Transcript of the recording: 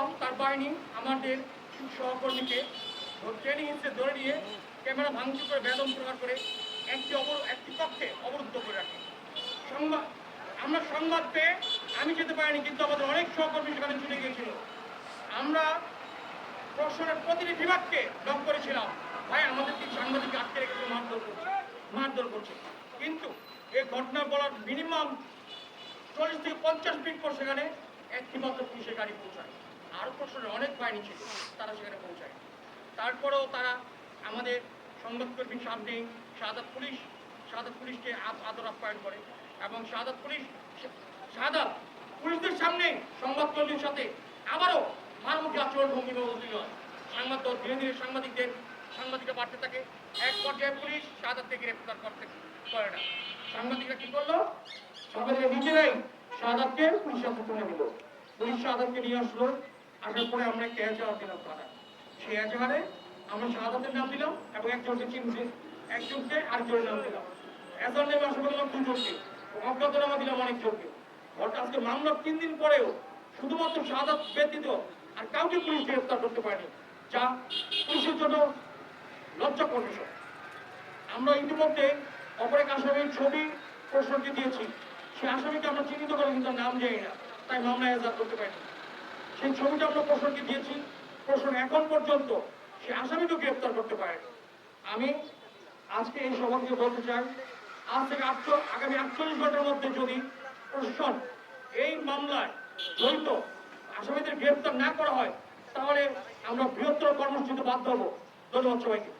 এবং তার বাহিনী আমাদের সহকর্মীকে ট্রেনিং হিসেবে ধরে নিয়ে ক্যামেরা ভাঙচুর করে, বেদম প্রকার করে একটি অবর একটি কক্ষে অবরুদ্ধ করে রাখে। সংবাদ, আমরা সংবাদ পেয়ে আমি যেতে পারিনি, কিন্তু আমাদের অনেক সহকর্মী সেখানে চলে গিয়েছিল। আমরা প্রশ্নের প্রতিটি বিভাগকে লক করেছিলাম। ভাই, আমাদের কি সাংবাদিক আটকে রেখেছে, মারধর করছে? মারধর করছে। কিন্তু এই ঘটনা বলার মিনিমাম চল্লিশ থেকে পঞ্চাশ মিনিট পর সেখানে একটি মাত্র পুলিশের গাড়ি পৌঁছায়। আরও প্রশ্নের অনেক বাহিনী ছিল, তারা সেখানে পৌঁছায়। তারপরেও তারা আমাদের সংবাদকর্মীর সামনে শাহাদাত পুলিশ, শাহাদাত পুলিশকে আদর আপ্যায়ন করে এবং শাহাদাত পুলিশ শাহাদাত পুলিশদের সামনে সংবাদকর্মীর সাথে আবারও মানমুখী আচরণ ভঙ্গি দিল সংবাদ ধীরে ধীরে সাংবাদিকদের, সাংবাদিকরা বাড়তে থাকে। এক পর্যায়ে পুলিশ শাহাদাতকে গ্রেপ্তার করতে করে না। সাংবাদিকরা কি করল? সাংবাদিকরা নিজেরাই শাহাদাতকে পুলিশের হাতে তুলে দিল। পুলিশ শাহাদাতকে নিয়ে আসলো। আসার পরে আমরা একটা এজাহার দিলাম তারা সেই এজাহারে আমরা শাহাদাতের নাম দিলাম এবং একজনকে চিনছে একজনকে আরেকজনের নাম দিলাম। এজাহার নেমে আসা বললাম দুজনকে অজ্ঞাতনামা দিলাম অনেকজনকে। ঘটনা আজকে মামলা তিন দিন পরেও শুধুমাত্র শাহাদাত ব্যতীত আর কাউকে পুলিশ গ্রেফতার করতে পারেনি, যা পুলিশের জন্য লজ্জাকর বিষয়। আমরা ইতিমধ্যে অপর এক আসামির ছবি প্রশ্নকে দিয়েছি। সেই আসামিকে আমরা চিহ্নিত করে কিন্তু নাম জানি না, তাই মামলা এজাহার করতে পারিনি। সেই ছবিটা আমরা প্রশ্নকে দিয়েছি। প্রশ্ন এখন পর্যন্ত সে আসামিকে গ্রেপ্তার করতে পারে আমি আজকে এই সভাকে বলতে চাই, আজ থেকে আটশো আগামী আটচল্লিশ ঘণ্টার মধ্যে যদি প্রশাসন এই মামলায় জড়িত আসামিদের গ্রেপ্তার না করা হয়, তাহলে আমরা বৃহত্তর কর্মসূচিতে বাধ্য হব। ধন্যবাদ সবাইকে।